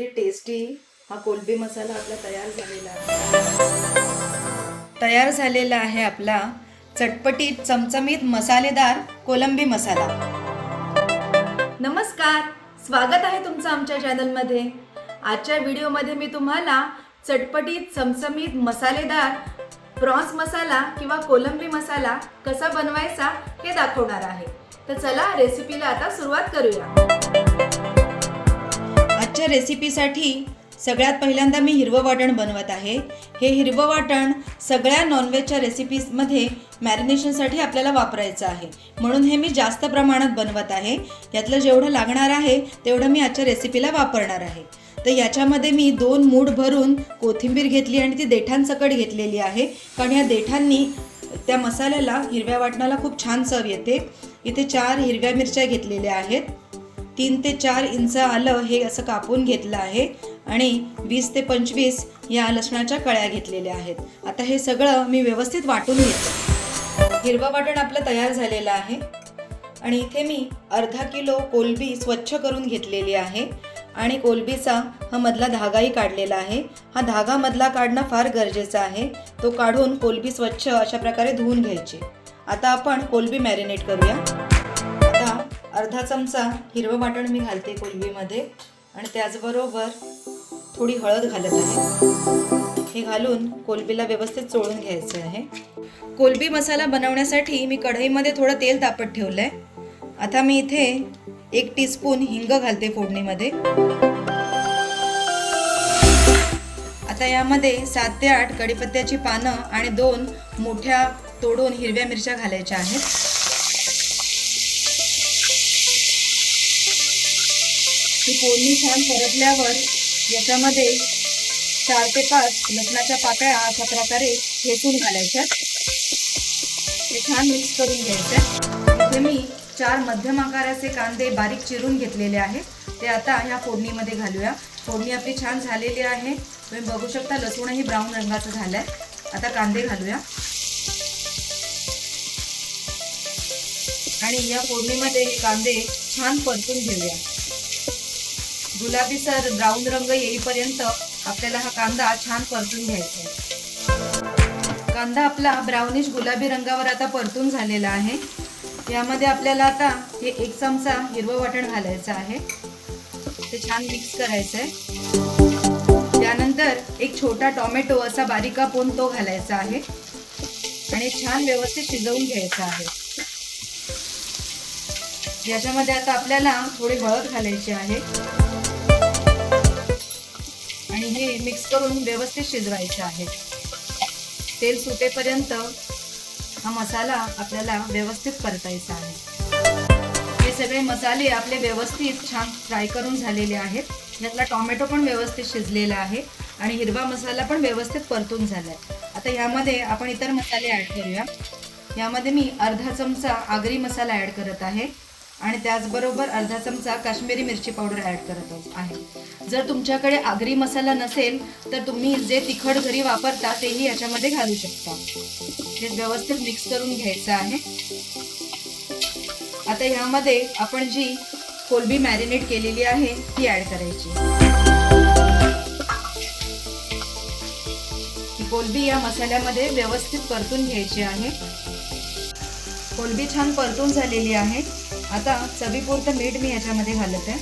किती टेस्टी हा कोलबी मसाला आपला तयार झालेला आहे. तयार झालेला आहे आपला चटपटीत चमचमीत मसालेदार कोलंबी मसाला. नमस्कार स्वागत आहे तुमचं आमच्या चॅनलमध्ये आजच्या व्हिडिओमध्ये मी तुम्हाला चटपटीत चमचमीत मसालेदार प्रॉन्स मसाला किंवा कोलंबी मसाला कसा बनवायचा हे दाखवणार आहे. तर चला रेसिपीला आता सुरुवात करूया. आजच्या रेसिपीसाठी सगळ्यात पहिल्यांदा मी हिरवं वाटण बनवत आहे. हे हिरवं वाटण सगळ्या नॉनव्हेजच्या रेसिपीजमध्ये मॅरिनेशनसाठी आपल्याला वापरायचं आहे. म्हणून हे मी जास्त प्रमाणात बनवत आहे. यातलं जेवढं लागणार आहे तेवढं मी आजच्या रेसिपीला वापरणार आहे. तर याच्यामध्ये मी दोन मूठ भरून कोथिंबीर घेतली आणि ती देठांसकट घेतलेली आहे. कारण या देठांनी त्या मसाल्याला हिरव्या वाटणाला खूप छान चव येते. इथे चार हिरव्या मिरच्या घेतलेल्या आहेत. तीन ते चार इंच आलं हे असं कापून घेतलं आहे आणि वीस ते पंचवीस या लसणाच्या कळ्या घेतलेल्या आहेत. आता हे सगळं मी व्यवस्थित वाटून घेते. हिरवं वाटण आपलं तयार झालेलं आहे. आणि इथे मी अर्धा किलो कोलबी स्वच्छ करून घेतलेली आहे. आणि कोलबीचा हा मधला धागाही काढलेला आहे. हा धागा मधला काढणं फार गरजेचं आहे. तो काढून कोलबी स्वच्छ अशा प्रकारे धुवून घ्यायची. आता आपण कोलबी मॅरिनेट करूया. अर्धा चमचा हिरवं वाटण मी घालते कोलबीमध्ये आणि त्याचबरोबर थोडी हळद घालत आहे. हे घालून कोलबीला व्यवस्थित चोळून घ्यायचं आहे. कोलबी मसाला बनवण्यासाठी मी कढईमध्ये थोडं तेल तापत ठेवलं आहे आता मी इथे एक टीस्पून हिंग घालते फोडणीमध्ये. आता यामध्ये सात ते आठ कडीपत्त्याची पानं आणि दोन मोठ्या तोडून हिरव्या मिरच्या घालायच्या आहेत. ही फोडणी छान परतल्यावर याच्यामध्ये चार ते पाच लसणाच्या पाकळ्या अशा प्रकारे ठेचून घालायच्या. ते छान मिक्स करून घ्यायचं. इथे मी चार मध्यम आकाराचे कांदे बारीक चिरून घेतलेले आहेत. ते आता ह्या फोडणीमध्ये घालूया. फोडणी आपली छान झालेली आहे. तुम्ही बघू शकता लसूणही ब्राऊन रंगाचं झालंय. आता कांदे घालूया. आणि या फोडणीमध्ये हे कांदे छान परतून घेऊया. गुलाबीसर ब्राऊन रंग येईपर्यंत आपल्याला हा कांदा छान परतून घ्यायचा आहे. कांदा आपला ब्राउनिश गुलाबी रंगावर आता परतून झालेला आहे. यामध्ये आपल्याला आता हे एक चमचा हिरवं वाटण घालायचं आहे. ते छान मिक्स करायचं आहे. त्यानंतर एक छोटा टॉमॅटो असा बारीक कापून तो घालायचा आहे. आणि छान व्यवस्थित शिजवून घ्यायचा आहे. याच्यामध्ये आता आपल्याला थोडी हळद घालायची आहे. आणि हे मिक्स करून व्यवस्थित शिजवायचं आहे. तेल सुटेपर्यंत हा मसाला आपल्याला व्यवस्थित परतायचा आहे. हे सगळे मसाले आपले व्यवस्थित छान फ्राय करून झालेले आहेत. यातला टोमॅटो पण व्यवस्थित शिजलेला आहे आणि हिरवा मसाला पण व्यवस्थित परतून झाला आहे आता यामध्ये आपण इतर मसाले ॲड करूया. यामध्ये मी अर्धा चमचा आगरी मसाला ॲड करत आहे. आणि त्याचबरोबर अर्धा चमचा काश्मीरी मिरची पावडर ॲड करत आहे. जर तुमच्याकडे आगरी मसाला नसेल तर तुम्ही जे तिखट घरी वापरता तेही याच्यामध्ये घालू शकता. हे व्यवस्थित मिक्स करून घ्यायचं आहे. आता ह्यामध्ये आपण जी कोलबी मॅरिनेट केलेली आहे ती ॲड करायची. कोलबी या मसाल्यामध्ये व्यवस्थित परतून घ्यायची आहे. कोलबी छान परतून झालेली आहे. आता चवीपुरतं मीठ मी याच्यामध्ये घालत. आहे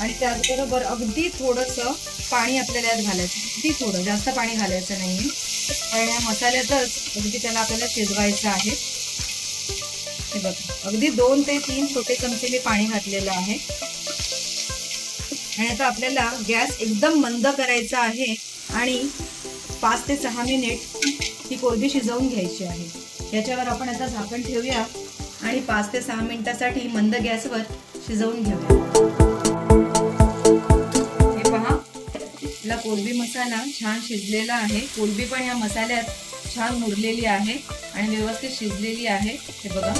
आणि त्याचबरोबर अगदी थोडंसं पाणी आपल्याला यात घालायचं. अगदी थोडं जास्त पाणी घालायचं नाही. कारण या मसाल्यातच अगदी त्याला आपल्याला शिजवायचं आहे. हे बघा अगदी दोन ते तीन छोटे चमचे मी पाणी घातलेलं आहे. आणि आता आपल्याला गॅस एकदम मंद करायचा आहे. आणि पाच ते सहा मिनिट ही कोलबी शिजवून घ्यायची आहे. याच्यावर आपण आता झाकण ठेवूया. आणि पाच ते सहा मिनिटासाठी मंद गॅसवर शिजवून घेऊया हे पहा आपला कोलबी मसाला छान शिजलेला आहे. कोलबी पण या मसाल्यात छान मुरलेली आहे आणि व्यवस्थित शिजलेली आहे. हे बघा.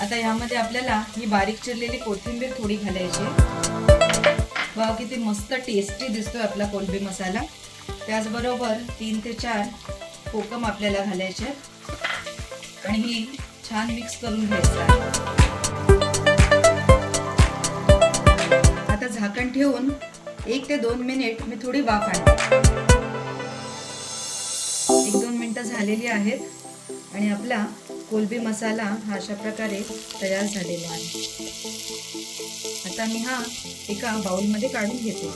आता यामध्ये आपल्याला ही बारीक चिरलेली कोथिंबीर थोडी घालायची बघा किती मस्त टेस्टी दिसतोय आपला कोलबी मसाला. त्याचबरोबर तीन ते चार कोकम आपल्याला घालायचे आणि ही छान मिक्स करून घ्यायचं आहे. आता झाकण ठेवून एक ते दोन मिनिट मी थोडी वाफ आणते. एक दोन मिनटं झालेली आहेत आणि आपला कोलबी मसाला हा अशा प्रकारे तयार झालेला आहे. आता मी हा एका बाउलमध्ये काढून घेते.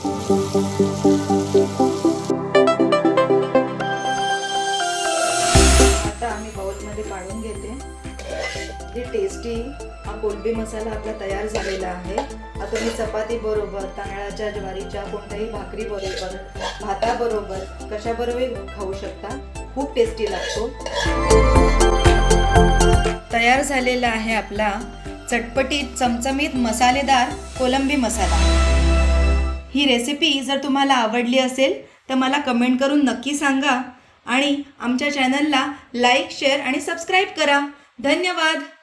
आता आम्ही बाउलमध्ये काढून घेते. हे टेस्टी हा कोलबी मसाला आपला तयार झालेला आहे. हा तुम्ही चपाती बरोबर तांदळाच्या ज्वारीच्या कोणत्याही भाकरी बरोबर भाताबरोबर कशाबरोबर खाऊ शकता. खूप टेस्टी लागतो. तयार झालेला आहे आपला चटपटीत चमचमीत मसालेदार कोलंबी मसाला. ही रेसिपी जर तुम्हाला आवडली असेल तर मला कमेंट करून नक्की सांगा आणि आमच्या चॅनलला लाईक शेअर आणि सबस्क्राईब करा. धन्यवाद.